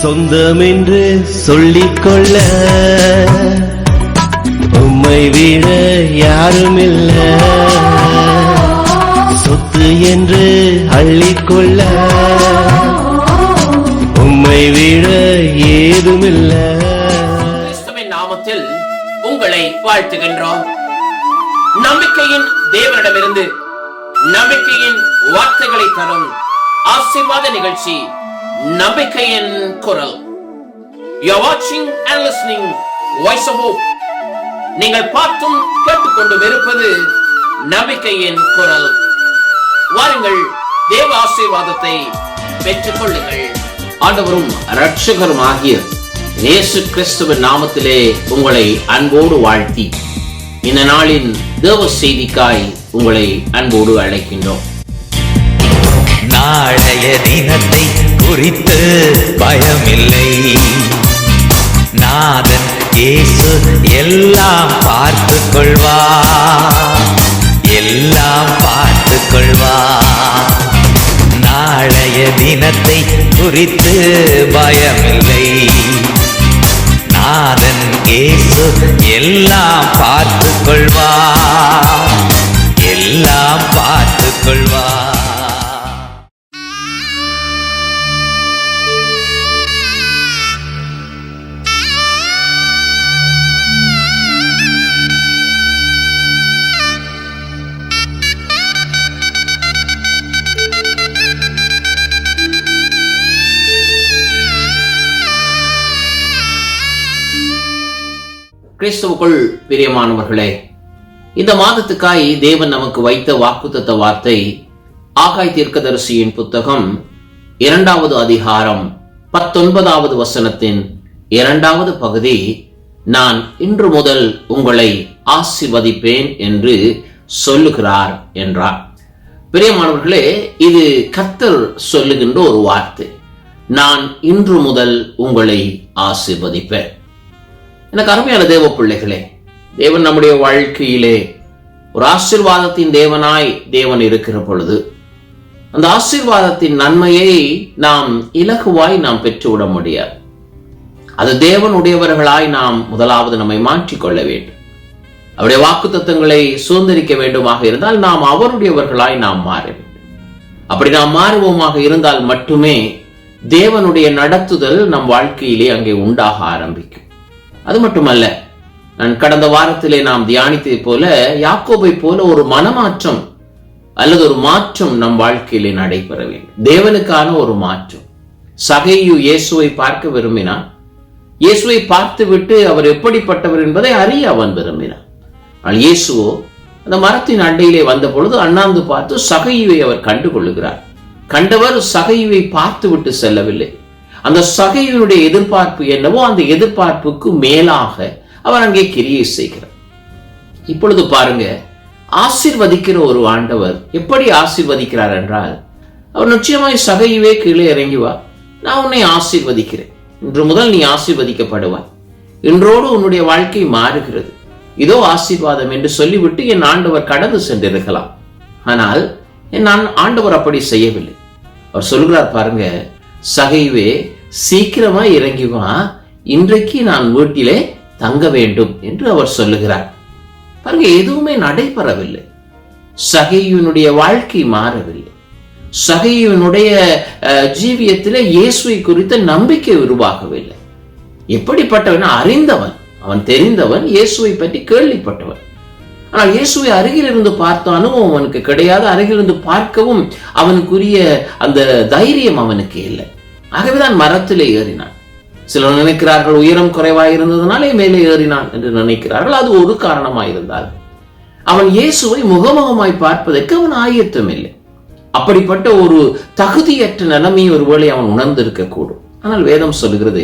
சொந்தம் என்று சொல்லிக்கொள்ள உம்மை விட யாரும் இல்ல சொத்து என்று அள்ளிக்கொள்ள உம்மை விட ஏதுமில்ல. கிறிஸ்துவின் நாமத்தில் உங்களை வாழ்த்துகின்றோம். நம்பிக்கையின் தேவனிடமிருந்து நம்பிக்கையின் வார்த்தைகளை தரும் ஆசிர்வாத நிகழ்ச்சி நம்பிக்கையின் குரல். யூ வாட்சிங் and listening voice of hope நீங்கள் பார்த்தும் கேட்டுக்கொண்டும் இருப்பது நம்பிக்கையின் குரல். வாருங்கள் தேவ ஆசீர்வாதத்தை பெற்றுக் கொள்ளுங்கள். ஆண்டவரும் ரட்சகரும் ஆகிய இயேசு கிறிஸ்துவின் நாமத்திலே உங்களை அன்போடு வாழ்த்தி இந்த நாளின் தேவ செய்திக்காய் உங்களை அன்போடு அழைக்கின்றோம். நாளைய தினத்தை குறித்து பயமில்லை. நாதன் இயேசு எல்லாம் பார்த்து கொள்வா எல்லாம் பார்த்து கொள்வா நாளைய தினத்தை குறித்து பயமில்லை. நாதன் இயேசு எல்லாம் பார்த்து கொள்வா எல்லாம் பார்த்து கொள்வா கிறிஸ்துவுக்குள் பிரியமானவர்களே இந்த மாதத்துக்காய் தேவன் நமக்கு வைத்த வாக்குத்தத்த வார்த்தை ஆகாய் தீர்க்கதரிசியின் புத்தகம் இரண்டாவது அதிகாரம் பத்தொன்பதாவது வசனத்தின் இரண்டாவது பகுதி நான் இன்று முதல் உங்களை ஆசிர்வதிப்பேன் என்று சொல்லுகிறார் என்றார். பிரியமானவர்களே இது கத்தர் சொல்லுகின்ற ஒரு வார்த்தை. நான் இன்று முதல் உங்களை ஆசிர்வதிப்பேன். எனக்கு அருமையான தேவ பிள்ளைகளே தேவன் நம்முடைய வாழ்க்கையிலே ஒரு ஆசீர்வாதத்தின் தேவனாய் தேவன் இருக்கிற பொழுது அந்த ஆசீர்வாதத்தின் நன்மையை நாம் இலகுவாய் நாம் பெற்றுவிட முடியாது. அது தேவனுடையவர்களாய் நாம் முதலாவது நம்மை மாற்றிக்கொள்ள வேண்டும். அவருடைய வாக்கு தத்துவங்களை சுதந்திரிக்க வேண்டுமாக இருந்தால் நாம் அவருடையவர்களாய் நாம் மாற வேண்டும். அப்படி நாம் மாறுவோமாக இருந்தால் மட்டுமே தேவனுடைய நடத்துதல் நம் வாழ்க்கையிலே அங்கே உண்டாக ஆரம்பிக்கும். அது மட்டுமல்ல நான் கடந்த வாரத்திலே நாம் தியானித்தது போல யாக்கோபை போல ஒரு மனமாற்றம் அல்லது ஒரு மாற்றம் நம் வாழ்க்கையிலே நடைபெற வேண்டும். தேவனுக்கான ஒரு மாற்றம். சகையு இயேசுவை பார்க்க விரும்பினான். இயேசுவை பார்த்துவிட்டு அவர் எப்படிப்பட்டவர் என்பதை அறிய அவன் விரும்பினான். ஆனால் இயேசுவோ அந்த மரத்தின் அண்டையிலே வந்த பொழுது அண்ணாந்து பார்த்து சகையுவை அவர் கண்டு கொள்ளுகிறார் கண்டவர் சகையுவை பார்த்து விட்டு செல்லவில்லை. அந்த சகையினுடைய எதிர்பார்ப்பு என்னவோ அந்த எதிர்பார்ப்புக்கு மேலாக அவர் அங்கே கிரியை செய்கிறார். இப்பொழுது பாருங்க ஆசிர்வதிக்கிற ஒரு ஆண்டவர் எப்படி ஆசிர்வதிக்கிறார் என்றால் அவர் நிச்சயமாய் சகையவே கீழே இறங்கி வா நான் உன்னை ஆசிர்வதிக்கிறேன். இன்று முதல் நீ ஆசிர்வதிக்கப்படுவாய். இன்றோடு உன்னுடைய வாழ்க்கை மாறுகிறது. இதோ ஆசீர்வாதம் என்று சொல்லிவிட்டு என் ஆண்டவர் கடந்து சென்றிருக்கலாம். ஆனால் என் ஆண்டவர் அப்படி செய்யவில்லை. அவர் சொல்கிறார் பாருங்க சகைவே சீக்கிரமா இறங்கி வா இன்றைக்கு நான் வீட்டிலே தங்க வேண்டும் என்று அவர் சொல்லுகிறார். பாருங்க எதுவுமே நடைபெறவில்லை. சகையுனுடைய வாழ்க்கை மாறவில்லை. சகையுனுடைய ஜீவியத்தில் ஜீவியத்திலே இயேசுவை குறித்த நம்பிக்கை உருவாகவில்லை. எப்படிப்பட்டவன்? அறிந்தவன். அவன் தெரிந்தவன் இயேசுவை பற்றி கேள்விப்பட்டவன். ஆனால் இயேசுவை அருகில் இருந்து பார்த்த அனுபவம் அவனுக்கு கிடையாது. அருகிலிருந்து பார்க்கவும் அவனுக்குரிய அந்த தைரியம் அவனுக்கு இல்லை. ஆகவேதான் மரத்திலே ஏறினான் சிலர் நினைக்கிறார்கள் உயரம் குறைவாக இருந்ததுனாலே மேலே ஏறினான் என்று நினைக்கிறார்கள். அது ஒரு காரணமாயிருந்தால். அவன் இயேசுவை முகமுகமாய் பார்ப்பதற்கு அவன் ஆயத்தம் இல்லை அப்படிப்பட்ட ஒரு தகுதியற்ற நிலைமையை ஒருவேளை அவன் உணர்ந்திருக்க கூடும் ஆனால் வேதம் சொல்கிறது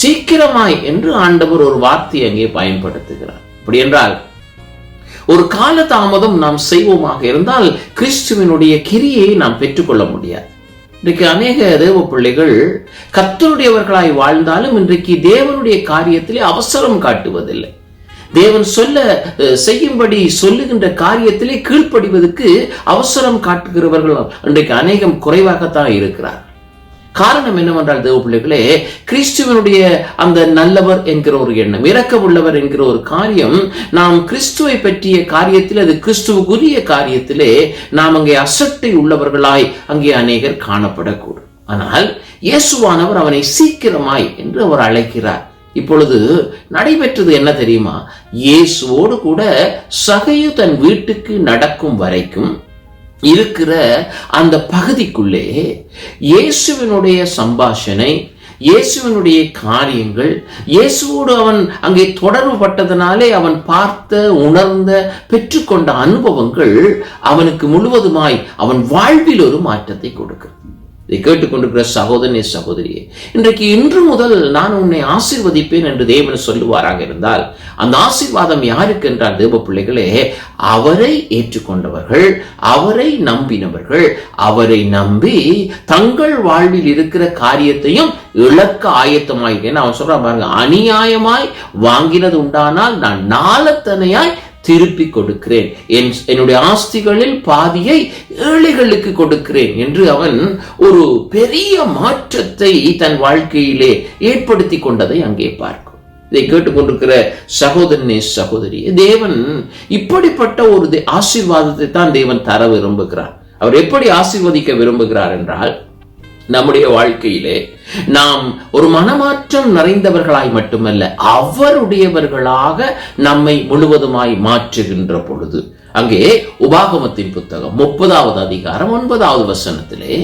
சீக்கிரமாய் என்று ஆண்டவர் ஒரு வார்த்தையை அங்கே பயன்படுத்துகிறார். அப்படி என்றால் ஒரு கால தாமதம் நாம் செய்வோமாக இருந்தால் கிறிஸ்துவினுடைய கிரியை நாம் பெற்றுக்கொள்ள முடியாது. இன்றைக்கு அநேக தேவ பிள்ளைகள் கத்தருடையவர்களாய் வாழ்ந்தாலும் இன்றைக்கு தேவனுடைய காரியத்திலே அவசரம் காட்டுவதில்லை. தேவன் சொல்ல செய்யும்படி சொல்லுகின்ற காரியத்திலே கீழ்ப்படிவதற்கு அவசரம் காட்டுகிறவர்கள் இன்றைக்கு அநேகம் குறைவாகத்தான் இருக்கிறார் காரணம் என்னவென்றால் தேவ பிள்ளைகளே கிறிஸ்துவனுடைய அந்த நல்லவர் என்கிற ஒரு எண்ணம் இரக்கமுள்ளவர் என்கிற ஒரு காரியம் நாம் கிறிஸ்துவை பற்றிய காரியத்தில் அது கிறிஸ்துவுக்குரிய காரியத்திலே நாம் அங்கே அசட்டை உள்ளவர்களாய் அங்கே அநேகர் காணப்படக்கூடும். ஆனால் இயேசுவானவர் அவனை சீக்கிரமாய் என்று அவர் அழைக்கிறார். இப்பொழுது நடைபெற்றது என்ன தெரியுமா? இயேசுவோடு கூட சகையு தன் வீட்டுக்கு நடக்கும் வரைக்கும் இருக்கிற அந்த பகுதிக்குள்ளே இயேசுவினுடைய சம்பாஷணை இயேசுவினுடைய காரியங்கள் இயேசுவோடு அவன் அங்கே தொடர்பு பட்டதனாலே அவன் பார்த்த உணர்ந்த பெற்றுக்கொண்ட அனுபவங்கள் அவனுக்கு முழுவதுமாய் அவன் வாழ்வில் ஒரு மாற்றத்தை கொடுக்கும். இதை கேட்டுக்கொண்டிருக்கிற சகோதரனே சகோதரியே இன்றைக்கு இன்று முதல் நான் உன்னை ஆசீர்வதிப்பேன் என்று தேவன் சொல்லுவாராக இருந்தால் அந்த ஆசீர்வாதம் யாருக்கு என்றால் தேவ பிள்ளைகளே அவரை ஏற்றுக்கொண்டவர்கள் அவரை நம்பினவர்கள் அவரை நம்பி தங்கள் வாழ்வில் இருக்கிற காரியத்தையும் இழக்க ஆயத்தமாயிருக்கேன் அவன் சொல்றான் பாருங்க அநியாயமாய் வாங்கினது உண்டானால் நான் நாளத்தனையாய் திருப்பி கொடுக்கிறேன். என் என்னுடைய ஆஸ்திகளில் பாதியை ஏழைகளுக்கு கொடுக்கிறேன் என்று அவன் ஒரு பெரிய மாற்றத்தை தன் வாழ்க்கையிலே ஏற்படுத்தி கொண்டதை அங்கே பார்க்கும். இதை கேட்டுக்கொண்டிருக்கிற சகோதரனே சகோதரி தேவன் இப்படிப்பட்ட ஒரு ஆசீர்வாதத்தை தான் தேவன் தர விரும்புகிறார். அவர் எப்படி ஆசீர்வதிக்க விரும்புகிறார் என்றால் நம்முடைய வாழ்க்கையிலே நாம் ஒரு மனமாற்றம் நிறைந்தவர்களாய் மட்டுமல்ல அவருடையவர்களாக நம்மை முழுவதுமாய் மாற்றுகின்ற பொழுது அங்கே உபாகமத்தின் புத்தகம் முப்பதாவது அதிகாரம் ஒன்பதாவது வசனத்திலே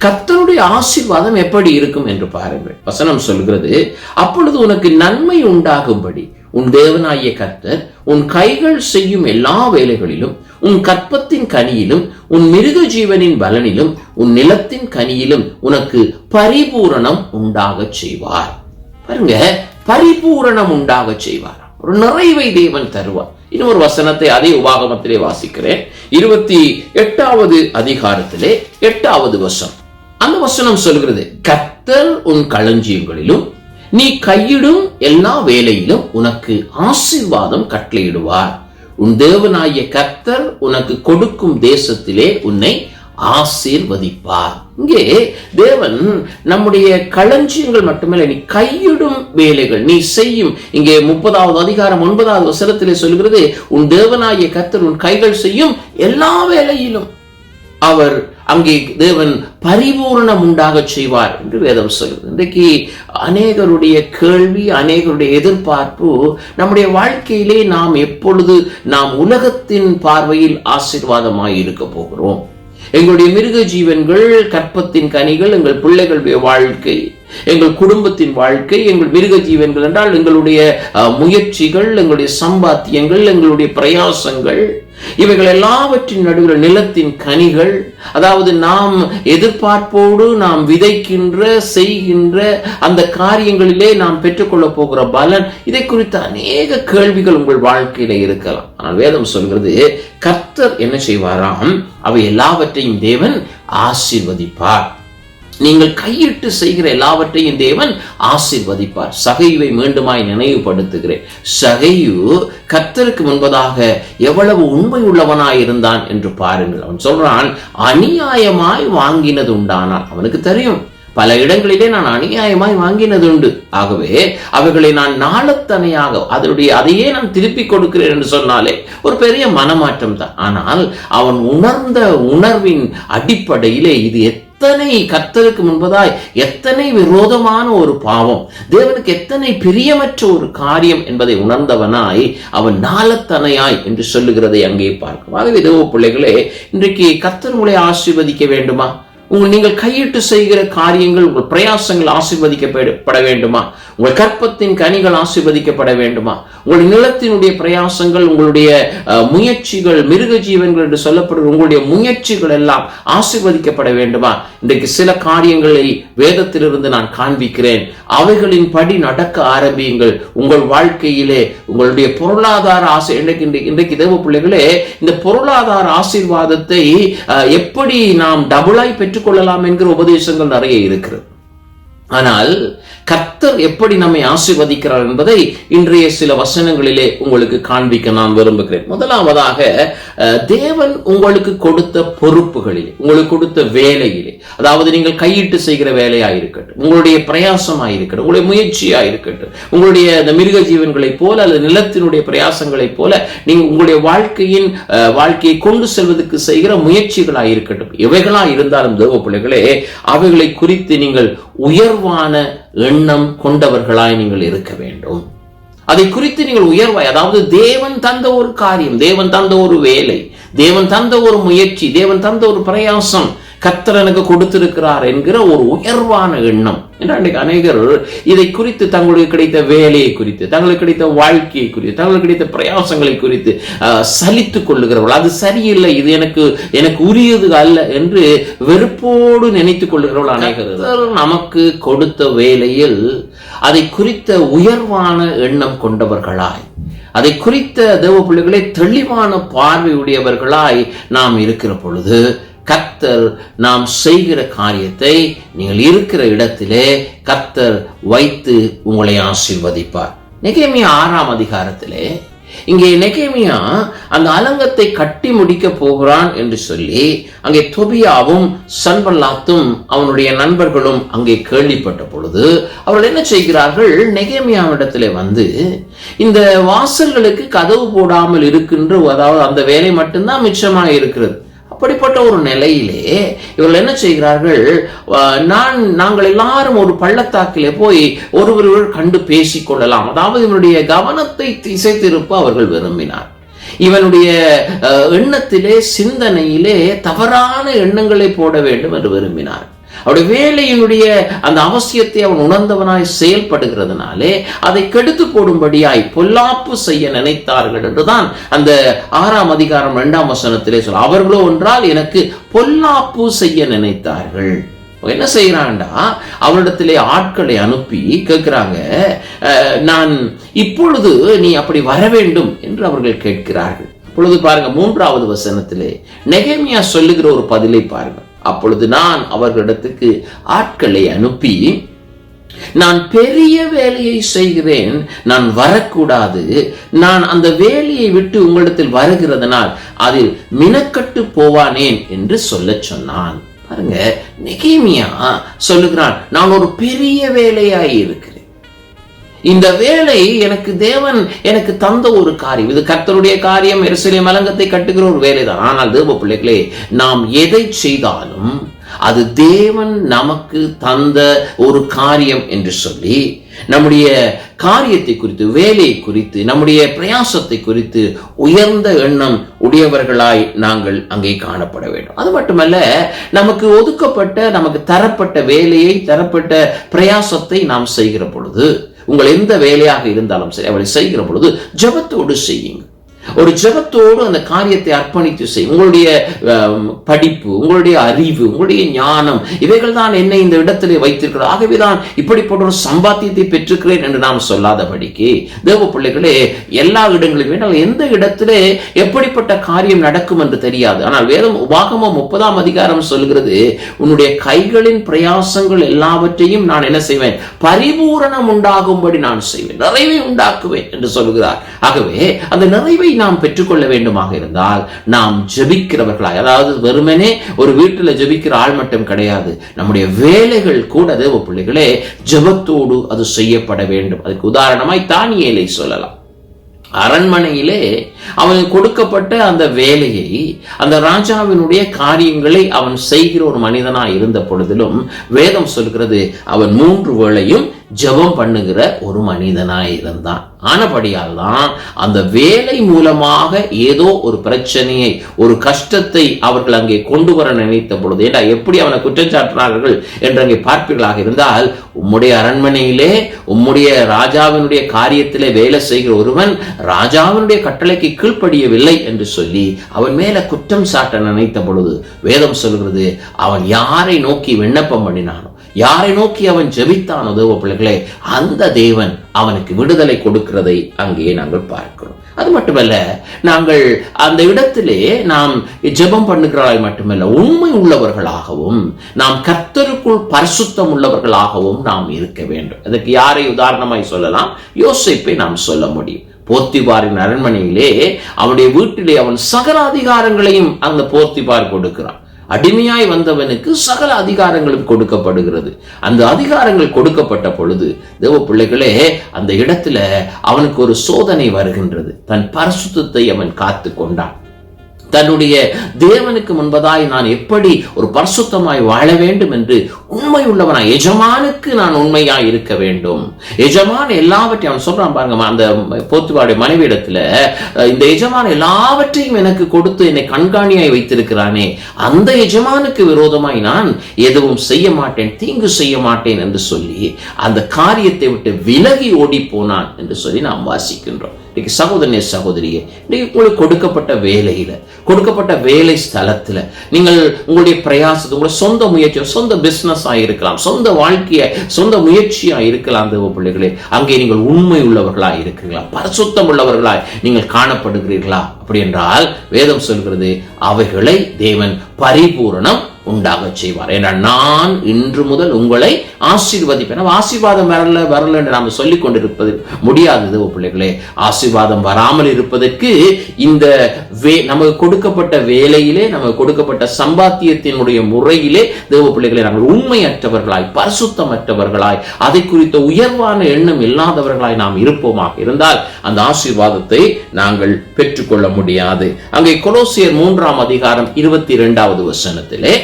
கர்த்தருடைய ஆசீர்வாதம் எப்படி இருக்கும்? என்று பாருங்கள். வசனம் சொல்கிறது அப்பொழுது உனக்கு நன்மை உண்டாகும்படி உன் தேவனாகிய கர்த்தர் உன் கைகள் செய்யும் எல்லா வேலைகளிலும் உன் கற்பத்தின் கனியிலும் உன் மிருக ஜீவனின் பலனிலும் உன் நிலத்தின் கனியிலும் உனக்கு பரிபூரணம் உண்டாக செய்வார். பாருங்க பரிபூரணம் உண்டாக செய்வார். ஒரு நிறைவை தேவன் தருவார். இன்னொரு வசனத்தை அதே உபாகமத்திலே வாசிக்கிறேன். இருபத்தி எட்டாவது அதிகாரத்திலே எட்டாவது வசனம். அந்த வசனம் சொல்கிறது கத்தல் உன் களஞ்சியங்களிலும் நீ கையிடும் எல்லா வேலையிலும் உனக்கு ஆசீர்வாதம் கட்டளையிடுவார். உன் தேவனாகிய கர்த்தர் உனக்கு கொடுக்கும் தேசத்திலே உன்னை ஆசீர்வதிப்பார். இங்கே தேவன் நம்முடைய களஞ்சியங்கள் மட்டுமல்ல நீ கையிடும் வேலைகள் நீ செய்யும். இங்கே முப்பதாவது அதிகாரம் ஒன்பதாவது வசனத்திலே சொல்கிறது உன் தேவனாகிய கர்த்தர் உன் கைகள் செய்யும் எல்லா வேலையிலும். அவர் அங்கே தேவன் பரிபூரணம் உண்டாக செய்வார் என்று வேதம் சொல்கிறது. இன்றைக்கு அநேகருடைய கேள்வி அநேகருடைய எதிர்பார்ப்பு நம்முடைய வாழ்க்கையிலே நாம் எப்பொழுது நாம் உலகத்தின் பார்வையில் ஆசீர்வாதமாக இருக்க போகிறோம். எங்களுடைய மிருக ஜீவன்கள் கற்பத்தின் கனிகள் எங்கள் பிள்ளைகளுடைய வாழ்க்கை எங்கள் குடும்பத்தின் வாழ்க்கை எங்கள் மிருக ஜீவன்கள் என்றால் எங்களுடைய அஹ், முயற்சிகள் எங்களுடைய சம்பாத்தியங்கள் எங்களுடைய பிரயாசங்கள் இவைகள் எல்லாவற்றின் நடுவில் நிலத்தின் கனிகள் அதாவது நாம் எதிர்பார்ப்போடு நாம் விதைக்கின்ற செய்கின்ற அந்த காரியங்களிலே நாம் பெற்றுக்கொள்ள போகிற பலன். இதை குறித்த அநேக கேள்விகள் உங்கள் வாழ்க்கையில இருக்கலாம். ஆனால் வேதம் சொல்கிறது கர்த்தர் என்ன செய்வாராம்? அவை எல்லாவற்றையும் தேவன் ஆசீர்வதிப்பார். நீங்கள் கையிட்டு செய்கிற எல்லாவற்றையும் தேவன் ஆசிர்வதிப்பார். சகையுவை மீண்டுமாய் நினைவுபடுத்துகிறேன். சகையு கர்த்தருக்கு முன்பதாக எவ்வளவு உண்மை உள்ளவனாய் இருந்தான் என்று பாருங்கள். அவன் சொல்றான் அநியாயமாய் வாங்கினது உண்டானான் அவனுக்கு தெரியும். பல இடங்களிலே நான் அநியாயமாய் வாங்கினது உண்டு. ஆகவே அவைகளை நான் நாளத்தனையாக அதனுடைய அதையே நான் திருப்பி கொடுக்கிறேன் என்று சொன்னாலே ஒரு பெரிய மனமாற்றம் தான் ஆனால் அவன் உணர்ந்த உணர்வின் அடிப்படையிலே இது எத்தனை கர்த்தருக்கு முன்பதாய் எத்தனை விரோதமான ஒரு பாவம் தேவனுக்கு எத்தனை பிரியமற்ற ஒரு காரியம் என்பதை உணர்ந்தவனாய் அவன் நாளத்தனையாய் என்று சொல்லுகிறதை அங்கே பார்க்கும் ஆகவே தேவ பிள்ளைகளே இன்றைக்கு கர்த்தர் உங்களை ஆசீர்வதிக்க வேண்டுமா? உங்கள் நீங்கள் கையிட்டு செய்கிற காரியங்கள் உங்கள் பிரயாசங்கள் ஆசீர்வதிக்கப்பட வேண்டுமா? உங்கள் கற்பத்தின் கனிகள் ஆசிர்வதிக்கப்பட வேண்டுமா? உங்கள் நிலத்தினுடைய பிரயாசங்கள் உங்களுடைய முயற்சிகள் மிருக ஜீவன்கள் என்று சொல்லப்படுகிற உங்களுடைய முயற்சிகள் எல்லாம் ஆசீர்வதிக்கப்பட வேண்டுமா? இன்றைக்கு சில காரியங்களை வேதத்திலிருந்து நான் காண்பிக்கிறேன். அவைகளின் படி நடக்க ஆரம்பியுங்கள். உங்கள் வாழ்க்கையிலே உங்களுடைய பொருளாதார ஆசை இன்றைக்கு இன்றைக்கு- தேவ பிள்ளைகளே இந்த பொருளாதார ஆசீர்வாதத்தை எப்படி நாம் டபுளாய் பெற்று ஏற்றுக்கொள்ளலாம் என்கிற உபதேசங்கள் நிறைய இருக்கிறது. ஆனால் கர்த்தர் எப்படி நம்மை ஆசிர்வதிக்கிறார் என்பதை இன்றைய சில வசனங்களிலே உங்களுக்கு காண்பிக்க நான் விரும்புகிறேன். முதலாவதாக தேவன் உங்களுக்கு கொடுத்த பொறுப்புகளிலே உங்களுக்கு கொடுத்த வேலையிலே அதாவது நீங்கள் கையிட்டு செய்கிற வேலையாயிருக்கட்டும் உங்களுடைய பிரயாசமாயிருக்கட்டும் உங்களுடைய முயற்சியாயிருக்கட்டும் உங்களுடைய இந்த மிருக ஜீவன்களைப் போல அல்லது நிலத்தினுடைய பிரயாசங்களைப் போல நீங்கள் உங்களுடைய வாழ்க்கையின் வாழ்க்கையை கொண்டு செல்வதற்கு செய்கிற முயற்சிகளாயிருக்கட்டும். எவைகளா இருந்தாலும் தேவ பிள்ளைகளே அவைகளை குறித்து நீங்கள் உயர்வான எண்ணம் கொண்டவர்களாய் நீங்கள் இருக்க வேண்டும். அதை குறித்து நீங்கள் உயர்வாய் அதாவது தேவன் தந்த ஒரு காரியம் தேவன் தந்த ஒரு வேலை தேவன் தந்த ஒரு முயற்சி தேவன் தந்த ஒரு பிரயாசம் கத்தர் எனக்கு கொடுத்திருக்கிறார் என்கிற ஒரு உயர்வான எண்ணம். என்று அன்றைக்கு அநேகர் இதை குறித்து தங்களுக்கு கிடைத்த வேலையை குறித்து தங்களுக்கு கிடைத்த வாழ்க்கையை குறித்து தங்களுக்கு கிடைத்த பிரயாசங்களை குறித்து அஹ், சலித்துக் கொள்ளுகிறவர்கள். அது சரியில்லை இது எனக்கு எனக்கு உரியது அல்ல என்று வெறுப்போடு நினைத்துக் கொள்ளுகிறவர்கள் அநேகர். நமக்கு கொடுத்த வேலையில் அதை குறித்த உயர்வான எண்ணம் கொண்டவர்களாய் அதை குறித்த தேவ பிள்ளைகளை தெளிவான பார்வையுடையவர்களாய் நாம் இருக்கிற பொழுது கர்த்தர் நாம் செய்கிற காரியத்தை நீங்கள் இருக்கிற இடத்திலே கர்த்தர் வைத்து உங்களை ஆசீர்வதிப்பார். நெகேமியா ஆறாம் அதிகாரத்திலே இங்கே நெகேமியா அந்த அலங்கத்தை கட்டி முடிக்க போகிறான் என்று சொல்லி அங்கே தொபியாவும் சன்பல்லாத்தும் அவனுடைய நண்பர்களும் அங்கே கேள்விப்பட்ட பொழுது அவர்கள் என்ன செய்கிறார்கள்? நெகேமியாவிடத்திலே வந்து இந்த வாசல்களுக்கு கதவு போடாமல் இருக்கின்ற அதாவது அந்த வேலை மட்டும்தான் மிச்சமாக இருக்கிறது. அப்படிப்பட்ட ஒரு நிலையிலே இவர்கள் என்ன செய்கிறார்கள்? நான் நாங்கள் எல்லாரும் ஒரு பள்ளத்தாக்கிலே போய் ஒருவருவர் கண்டு பேசிக் கொள்ளலாம் அதாவது இவனுடைய கவனத்தை திசை திருப்ப அவர்கள் விரும்பினார். இவனுடைய அஹ், எண்ணத்திலே சிந்தனையிலே தவறான எண்ணங்களை போட வேண்டும் என்று விரும்பினார். அவருடைய வேலையினுடைய அந்த அவசியத்தை அவன் உணர்ந்தவனாய் செயல்படுகிறதுனாலே அதை கெடுத்து போடும்படியாய் பொல்லாப்பு செய்ய நினைத்தார்கள் என்றுதான் அந்த ஆறாம் அதிகாரம் இரண்டாம் வசனத்திலே சொல்ல அவர்களோ ஒன்றால் எனக்கு பொல்லாப்பு செய்ய நினைத்தார்கள். என்ன செய்யறான்டா அவரிடத்திலே ஆட்களை அனுப்பி கேட்கிறாங்க அஹ், நான் இப்பொழுது நீ அப்படி வர வேண்டும் என்று அவர்கள் கேட்கிறார்கள். பொழுது பாருங்க மூன்றாவது வசனத்திலே நெகேமியா சொல்லுகிற ஒரு பதிலை பாருங்க. அப்பொழுது நான் அவர்களிடத்துக்கு ஆட்களை அனுப்பி நான் பெரிய வேலையை செய்கிறேன் நான் வரக்கூடாது. நான் அந்த வேலையை விட்டு உங்களிடத்தில் வருகிறதனால் அதில் மினக்கட்டு போவானேன் என்று சொல்லச் சொன்னான். பாருங்க நெகேமியா சொல்லுகிறான் நான் ஒரு பெரிய வேலையாய் இருக்கிறேன். இந்த வேலை எனக்கு தேவன் எனக்கு தந்த ஒரு காரியம். இது கர்த்தருடைய காரியம் எருசலேம் அலங்கத்தை கட்டுகிற ஒரு வேலை தான் ஆனால் தேவ பிள்ளைகளே நாம் எதை செய்தாலும் அது தேவன் நமக்கு தந்த ஒரு காரியம் என்று சொல்லி நம்முடைய காரியத்தை குறித்து வேலையை குறித்து நம்முடைய பிரயாசத்தை குறித்து உயர்ந்த எண்ணம் உடையவர்களாய் நாங்கள் அங்கே காணப்பட வேண்டும். அது மட்டுமல்ல நமக்கு ஒதுக்கப்பட்ட நமக்கு தரப்பட்ட வேலையை தரப்பட்ட பிரயாசத்தை நாம் செய்கிற பொழுது உங்கள் எந்த வேலையாக இருந்தாலும் சரி அவளை செய்கிற பொழுது ஜெபத்தோடு செய்யுங்க ஒரு ஜபத்தோடு அந்த காரியத்தை அர்ப்பணித்து செய். உங்களுடைய படிப்பு உங்களுடைய அறிவு உங்களுடைய ஞானம் இவைகள் தான் என்னை இந்த இடத்திலே வைத்திருக்கிறது. ஆகவே தான் இப்படிப்பட்ட ஒரு சம்பாத்தியத்தை பெற்றுக்கிறேன் என்று நாம் சொல்லாதபடிக்கு தேவ பிள்ளைகளே எல்லா இடங்களிலும் ஆனால் எந்த இடத்திலே எப்படிப்பட்ட காரியம் நடக்கும் என்று தெரியாது. ஆனால் வேதம் உபாகமம் முப்பதாம் அதிகாரம் சொல்கிறது உன்னுடைய கைகளின் பிரயாசங்கள் எல்லாவற்றையும் நான் என்ன செய்வேன்? பரிபூரணம் உண்டாகும்படி நான் செய்வேன். நிறைவை உண்டாக்குவேன் என்று சொல்கிறார் ஆகவே அந்த நிறைவை நாம் பெற்றுக்கொள்ள வேண்டுமாக இருந்தால் நாம் ஜபிக்கிறவர்களாய் அதாவது வெறுமனே ஒரு வீட்டில் ஜபிக்கிற ஆள் மட்டும் கிடையாது நம்முடைய வேலைகள் கூட தேவ பிள்ளைகளே ஜபத்தோடு அது செய்யப்பட வேண்டும். அதுக்கு உதாரணமாய் தானியலை சொல்லலாம். அரண்மனையிலே அவன் கொடுக்கப்பட்ட அந்த வேலையை அந்த ராஜாவினுடைய காரியங்களை அவன் செய்கிற ஒரு மனிதனாய் இருந்த பொழுதிலும் வேதம் சொல்கிறது அவன் மூன்று வேளையும் ஜெபம் பண்ணுகிற ஒரு மனிதனாக இருந்தான். ஆனபடியால் தான் அந்த வேலை மூலமாக ஏதோ ஒரு பிரச்சனையை ஒரு கஷ்டத்தை அவர்கள் அங்கே கொண்டு வர நினைத்த பொழுது ஏண்டா எப்படி அவனை குற்றம் சாட்டினார்கள் என்று அங்கே பார்ப்பீர்களாக இருந்தால் உம்முடைய அரண்மனையிலே உம்முடைய ராஜாவினுடைய காரியத்திலே வேலை செய்கிற ஒருவன் ராஜாவினுடைய கட்டளைக்கு கீழ்ப்படியவில்லை என்று சொல்லி அவன் மேல குற்றம் சாட்ட நினைத்த பொழுது வேதம் சொல்கிறது அவன் யாரை நோக்கி விண்ணப்பம் பண்ணினானோ? யாரை நோக்கி அவன் ஜெபித்தான் உதவ பிள்ளைகளே அந்த தேவன் அவனுக்கு விடுதலை கொடுக்கிறதை அங்கேயே நாங்கள் பார்க்கிறோம். அது மட்டுமல்ல நாங்கள் அந்த இடத்திலே நாம் ஜெபம் பண்ணுகிறாய் மட்டுமல்ல உண்மை உள்ளவர்களாகவும் நாம் கர்த்தருக்குள் பரிசுத்தம் உள்ளவர்களாகவும் நாம் இருக்க வேண்டும். அதற்கு யாரை உதாரணமாய் சொல்லலாம்? யோசிப்பை நாம் சொல்ல முடியும். போத்திபாரின் அரண்மனையிலே அவனுடைய வீட்டிலே அவன் சகல அதிகாரங்களையும் அந்த போர்த்திபார் கொடுக்கிறான். அடிமையாய் வந்தவனுக்கு சகல அதிகாரங்களும் கொடுக்கப்படுகிறது. அந்த அதிகாரங்கள் கொடுக்கப்பட்ட பொழுது தேவ பிள்ளைகளே அந்த இடத்துல அவனுக்கு ஒரு சோதனை வருகின்றது. தன் பரிசுத்தத்தை அவன் காத்து கொண்டான் தன்னுடைய தேவனுக்கு முன்பதாய் நான் எப்படி ஒரு பரிசுத்தமாய் வாழ வேண்டும் என்று உண்மை உள்ளவனாய் எஜமானுக்கு நான் உண்மையாய் இருக்க வேண்டும். எஜமான் எல்லாவற்றையும் அவன் சொல்றான் பாருங்க அந்த போத்துவாடைய மனைவியிடத்துல இந்த எஜமான் எல்லாவற்றையும் எனக்கு கொடுத்து என்னை கண்காணியாய் வைத்திருக்கிறானே அந்த எஜமானுக்கு விரோதமாய் நான் எதுவும் செய்ய மாட்டேன் தீங்கு செய்ய மாட்டேன் என்று சொல்லி அந்த காரியத்தை விட்டு விலகி ஓடி போனான் என்று சொல்லி நாம் வாசிக்கின்றோம். இன்னைக்கு சகோதரனே சகோதரியே இன்னைக்கு உங்களுக்கு கொடுக்கப்பட்ட வேலையில கொடுக்கப்பட்ட வேலை ஸ்தலத்துல நீங்கள் உங்களுடைய பிரயாசத்தை உங்களுடைய சொந்த முயற்சியோ சொந்த பிசினஸ் இருக்கலாம் சொந்த வாழ்க்கையை சொந்த முயற்சியா இருக்கலாம் தேவ பிள்ளைகளே. அங்கே நீங்கள் உண்மை உள்ளவர்களாக இருக்கிறீர்களா? பரிசுத்தம் உள்ளவர்களாய் நீங்கள் காணப்படுகிறீர்களா? அப்படி என்றால் வேதம் சொல்கிறது அவைகளை தேவன் பரிபூரணம் உண்டாக செய்வார். ஏன்னா நான் இன்று முதல் உங்களை ஆசீர்வதிப்பேன். நம்ம ஆசீர்வாதம் வரல வரல என்று நாம் சொல்லிக் கொண்டிருப்பது முடியாது ஓ பிள்ளைகளே. ஆசீர்வாதம் வராமல் இருப்பதற்கு இந்த வே நமக்கு கொடுக்கப்பட்ட வேலையிலே நமக்கு கொடுக்கப்பட்ட சம்பாத்தியத்தினுடைய முறையிலே தேவ பிள்ளைகளை நாங்கள் உண்மையற்றவர்களாய் பரிசுத்தமற்றவர்களாய் அதை குறித்த உயர்வான எண்ணம் இல்லாதவர்களாய் நாம் இருப்போமாக இருந்தால் அந்த ஆசீர்வாதத்தை நாங்கள் பெற்றுக்கொள்ள முடியாது. அங்கே கொலோசியர் மூன்றாம் அதிகாரம் இருபத்தி இரண்டாவது வசனத்திலே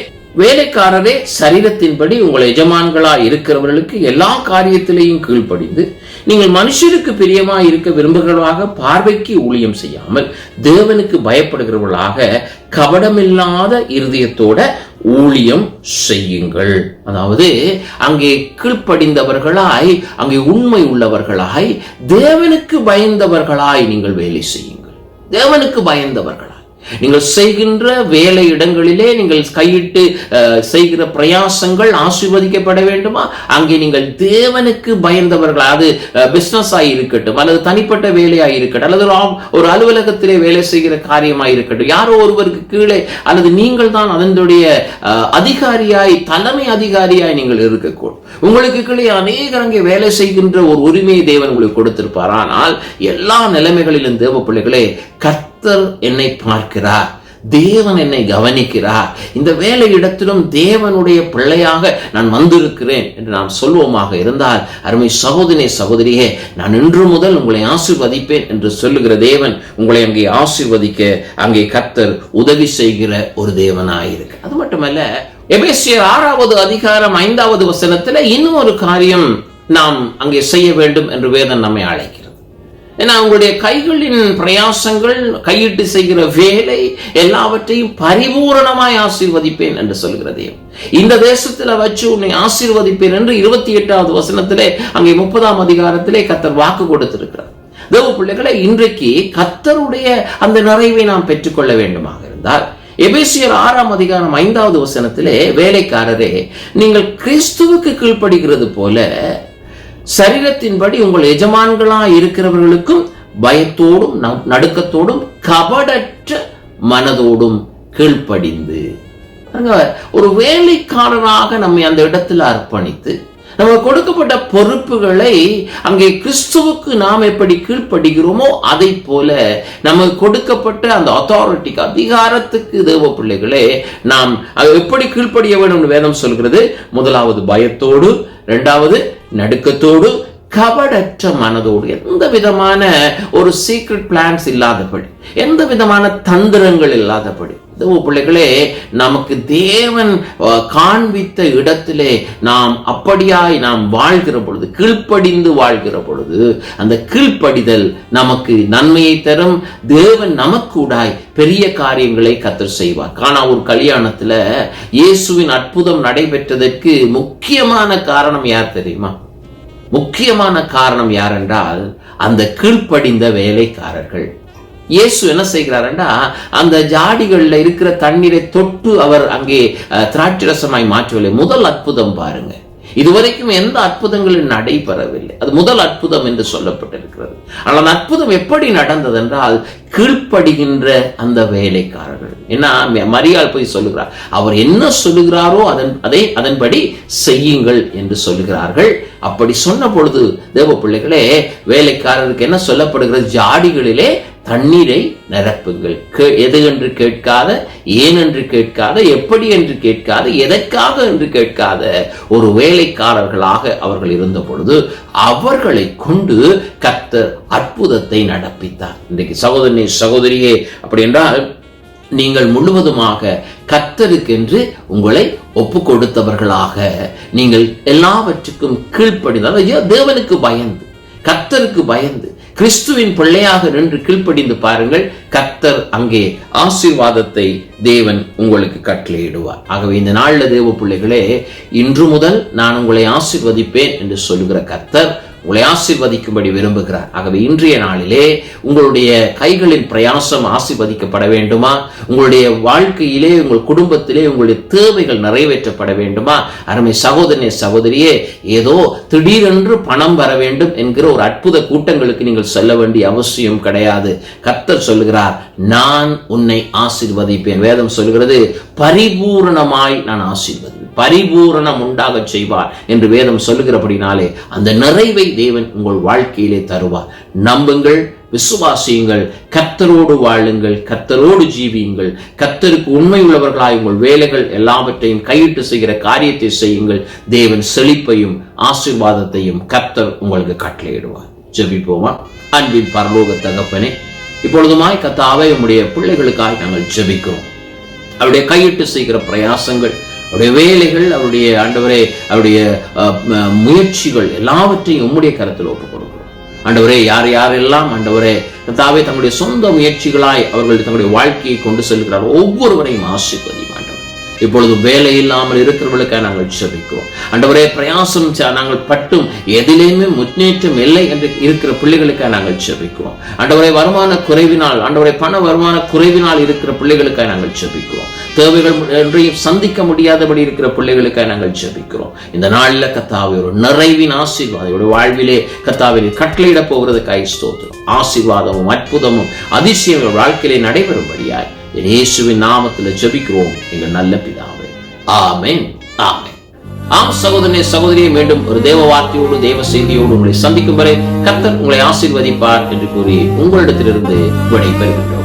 வேலைக்காரரே சரீரத்தின்படி உங்கள் எஜமான்களா இருக்கிறவர்களுக்கு எல்லா காரியத்திலேயும் கீழ்ப்படிந்து நீங்கள் மனுஷருக்கு பிரியமா இருக்க விரும்புகிறவர்களாக பார்வைக்கு ஊழியம் செய்யாமல் தேவனுக்கு பயப்படுகிறவர்களாக கபடமில்லாத இருதயத்தோட ஊழியம் செய்யுங்கள். அதாவது அங்கே கீழ்ப்படிந்தவர்களாய் அங்கே உண்மை உள்ளவர்களாய் தேவனுக்கு பயந்தவர்களாய் நீங்கள் வேலை செய்யுங்கள். தேவனுக்கு பயந்தவர்களாய். நீங்கள் செய்கின்ற வேலை இடங்களிலே நீங்கள் கையிட்டு செய்கிற பிரயாசங்கள் ஆசீர்வதிக்கப்பட வேண்டுமா? அங்கே நீங்கள் தேவனுக்கு பயந்தவர்கள் அது பிசினஸ் ஆகி இருக்கட்டும் அல்லது தனிப்பட்ட வேலையாக இருக்கட்டும் அல்லது ஒரு அலுவலகத்திலே வேலை செய்கிற காரியமாக இருக்கட்டும் யாரோ ஒருவருக்கு கீழே அல்லது நீங்கள் தான் அதனுடைய அஹ், அதிகாரியாய் தலைமை அதிகாரியாய் நீங்கள் இருக்கக்கூடும். உங்களுக்கு கீழே அநேகர் அங்கே வேலை செய்கின்ற ஒரு உரிமையை தேவன் உங்களுக்கு கொடுத்திருப்பார். ஆனால் எல்லா நிலைமைகளிலும் தேவ பிள்ளைகளே கர்த்தர் என்னை பார்க்கிறார். தேவன் என்னை கவனிக்கிறார். இந்த வேலை இடத்திலும் தேவனுடைய பிள்ளையாக நான் வந்திருக்கிறேன் என்று நாம் சொல்வோமாக இருந்தால் அருமை சகோதரி சகோதரியே நான் இன்று முதல் உங்களை ஆசீர்வதிப்பேன் என்று சொல்லுகிற தேவன் உங்களை அங்கே ஆசீர்வதிக்க அங்கே கர்த்தர் உதவி செய்கிற ஒரு தேவனாயிருக்கு. அது மட்டுமல்ல எபேசியர் ஆறாவது அதிகாரம் ஐந்தாவது வசனத்துல இன்னும் ஒரு காரியம் நாம் அங்கே செய்ய வேண்டும் என்று வேதன் நம்மை அழைக்க ஏன்னா அவங்களுடைய கைகளின் பிரயாசங்கள் கையிட்டு செய்கிற வேலை எல்லாவற்றையும் பரிபூரணமாய் ஆசீர்வதிப்பேன் என்று சொல்கிறது. இந்த தேசத்துல வச்சு உன்னை ஆசீர்வதிப்பேன் என்று இருபத்தி எட்டாவது வசனத்திலே அங்கே முப்பதாம் அதிகாரத்திலே கத்தர் வாக்கு கொடுத்திருக்கிறார். தேவ பிள்ளைகளை இன்றைக்கு கத்தருடைய அந்த நிறைவை நாம் பெற்றுக்கொள்ள வேண்டுமாக இருந்தால் எபேசியர் ஆறாம் அதிகாரம் ஐந்தாவது வசனத்திலே வேலைக்காரரே நீங்கள் கிறிஸ்துவுக்கு கீழ்ப்படுகிறது போல சரீரத்தின்படி உங்கள் எஜமான்களா இருக்கிறவர்களுக்கும் பயத்தோடும் நடுக்கத்தோடும் கபடற்ற மனதோடும் கீழ்ப்படிந்து. ஒரு வேலைக்காரராக நம்மை அந்த இடத்துல அர்ப்பணித்து நம்ம கொடுக்கப்பட்ட பொறுப்புகளை அங்கே கிறிஸ்துவுக்கு நாம் எப்படி கீழ்ப்படுகிறோமோ அதை போல நமக்கு கொடுக்கப்பட்ட அந்த அத்தாரிட்டிக்கு அதிகாரத்துக்கு தேவ பிள்ளைகளே நாம் அது எப்படி கீழ்ப்படிய வேண்டும் வேதம் சொல்கிறது? முதலாவது பயத்தோடு ரெண்டாவது நடுக்கத்தோடு கபடற்ற மனதோடு எந்த விதமான ஒரு சீக்ரெட் பிளான்ஸ் இல்லாதபடி எந்த விதமான தந்திரங்கள் இல்லாதபடி பிள்ளைகளே நமக்கு தேவன் காண்பித்த இடத்திலே நாம் அப்படியாய் நாம் வாழ்கிற பொழுது கீழ்ப்படிந்து வாழ்கிற பொழுது அந்த கீழ்ப்படிதல் நமக்கு நன்மையை தரும். தேவன் நமக்கூடாய் பெரிய காரியங்களை கத்தர் செய்வார். காணா ஒரு கல்யாணத்துல இயேசுவின் அற்புதம் நடைபெற்றதற்கு முக்கியமான காரணம் யார் தெரியுமா? முக்கியமான காரணம் யாரென்றால் அந்த கீழ்ப்படிந்த வேலைக்காரர்கள். இயேசு என்ன செய்கிறார்டா அந்த ஜாடிகள்ல இருக்கிற தண்ணீரை தொட்டு அவர் அங்கே திராட்சரசமாய் மாற்றவில்லை முதல் அற்புதம் பாருங்க. இதுவரைக்கும் எந்த அற்புதங்களும் நடைபெறவில்லை. அது முதல் அற்புதம் என்று சொல்லப்பட்டிருக்கிறது. ஆனால் அந்த அற்புதம் எப்படி நடந்தது என்றால் கீழ்ப்படுகின்ற அந்த வேலைக்காரர்கள். ஏன்னா மரியாள் போய் சொல்லுகிறார் அவர் என்ன சொல்லுகிறாரோ அதன் அதை அதன்படி செய்யுங்கள் என்று சொல்லுகிறார்கள். அப்படி சொன்ன பொழுது தேவ பிள்ளைகளே வேலைக்காரருக்கு என்ன சொல்லப்படுகிறது? ஜாடிகளிலே தண்ணீரை நிரப்புங்கள். கே- எது என்று கேட்காத ஏன் என்று கேட்காத எப்படி என்று கேட்காத எதற்காக என்று கேட்காத ஒரு வேலைக்காரர்களாக அவர்கள் இருந்த பொழுது அவர்களை கொண்டு கர்த்தர் அற்புதத்தை நடப்பித்தார். இன்றைக்கு சகோதரி சகோதரியே அப்படி என்றால் நீங்கள் முழுவதுமாக கத்தருக்கென்று உங்களை ஒப்பு கொடுத்தவர்களாக நீங்கள் எல்லாவற்றுக்கும் கீழ்ப்படிந்தால் ஐயோ தேவனுக்கு பயந்து கர்த்தருக்கு பயந்து கிறிஸ்துவின் பிள்ளையாக நின்று கீழ்ப்படிந்து பாருங்கள். கர்த்தர் அங்கே ஆசீர்வாதத்தை தேவன் உங்களுக்கு கட்டளையிடுவார். ஆகவே இந்த நாள்ல தேவ பிள்ளைகளே இன்று முதல் நான் உங்களை ஆசிர்வதிப்பேன் என்று சொல்லுகிற கர்த்தர் உங்களை ஆசிர்வதிக்கும்படி விரும்புகிறார். ஆகவே இன்றைய நாளிலே உங்களுடைய கைகளின் பிரயாசம் ஆசிர்வதிக்கப்பட வேண்டுமா? உங்களுடைய வாழ்க்கையிலே உங்கள் குடும்பத்திலே உங்களுடைய தேவைகள் நிறைவேற்றப்பட வேண்டுமா? அருமை சகோதரனே சகோதரியே ஏதோ திடீரென்று பணம் வர வேண்டும் என்கிற ஒரு அற்புத கூட்டங்களுக்கு நீங்கள் செல்ல வேண்டிய அவசியம் கிடையாது. கர்த்தர் சொல்லுகிறார் நான் உன்னை ஆசீர்வதிப்பேன். வேதம் சொல்கிறது பரிபூரணமாய் நான் ஆசிர்வதி பரிபூரணம் உண்டாக செய்வார் என்று வேதம் சொல்லுகிறபடினாலே அந்த நிறைவை தேவன் உங்கள் வாழ்க்கையிலே தருவார். நம்புங்கள் விசுவாசியுங்கள் கர்த்தரோடு வாழுங்கள் கர்த்தரோடு ஜீவியுங்கள் கர்த்தருக்கு உண்மை உள்ளவர்களாய் உங்கள் வேலைகள் எல்லாவற்றையும் கையிட்டு செய்கிற காரியத்தை செய்யுங்கள். தேவன் செழிப்பையும் ஆசீர்வாதத்தையும் கர்த்தர் உங்களுக்கு கட்டளையிடுவார். ஜெபிப்போமா? அன்பின் பரலோக தகப்பனே இப்பொழுதுமாய் கத்தாவை உடைய பிள்ளைகளுக்காய் நாங்கள் ஜெபிக்கிறோம். அவருடைய கையிட்டு செய்கிற பிரயாசங்கள் அவருடைய வேலைகள் அவருடைய ஆண்டவரே அவருடைய அஹ், முயற்சிகள் எல்லாவற்றையும் உம்முடைய கருத்தில் ஒப்புக் கொடுக்கிறோம். ஆண்டவரே யார் யாரெல்லாம் ஆண்டவரே தாவே தங்களுடைய சொந்த முயற்சிகளாய் அவர்கள் தங்களுடைய வாழ்க்கையை கொண்டு செல்கிறார் ஒவ்வொருவரையும் ஆசீர்வதியும் இப்பொழுது வேலை இல்லாமல் இருக்கிறவர்களுக்காக நாங்கள் ஜெபிக்கிறோம் அண்டவரே பிரயாசம் நாங்கள் பட்டும் எதிலேயுமே முன்னேற்றம் இல்லை என்று இருக்கிற பிள்ளைகளுக்காக நாங்கள் ஜெபிக்கிறோம் அண்டவரை வருமான குறைவினால் அண்டவரை பண வருமான குறைவினால் இருக்கிற பிள்ளைகளுக்காக நாங்கள் ஜெபிக்கிறோம் தேவைகள் என்றையும் சந்திக்க முடியாதபடி இருக்கிற பிள்ளைகளுக்காக நாங்கள் ஜெபிக்கிறோம் இந்த நாளில் கத்தாவை ஒரு நிறைவின் ஆசீர்வாதம். இவருடைய வாழ்விலே கத்தாவில் கட்டளையிட போகிறதுக்காக ஸ்தோத்திரம். ஆசீர்வாதமும் அற்புதமும் அதிசயங்கள் வாழ்க்கையிலே நடைபெறும்படியாய். இயேசுவின் நாமத்தில் ஜபிக்கிறோம் எங்கள் நல்ல பிதாவே. ஆமேன் ஆமென். ஆம் சகோதரனே சகோதரியை மீண்டும் ஒரு தேவ வார்த்தையோடு தேவ செய்தியோடு உங்களை சந்திக்கும் வரை கர்த்தர் உங்களை ஆசீர்வதிப்பார் என்று கூறி உங்களிடத்திலிருந்து விடைபெறுகின்றோம்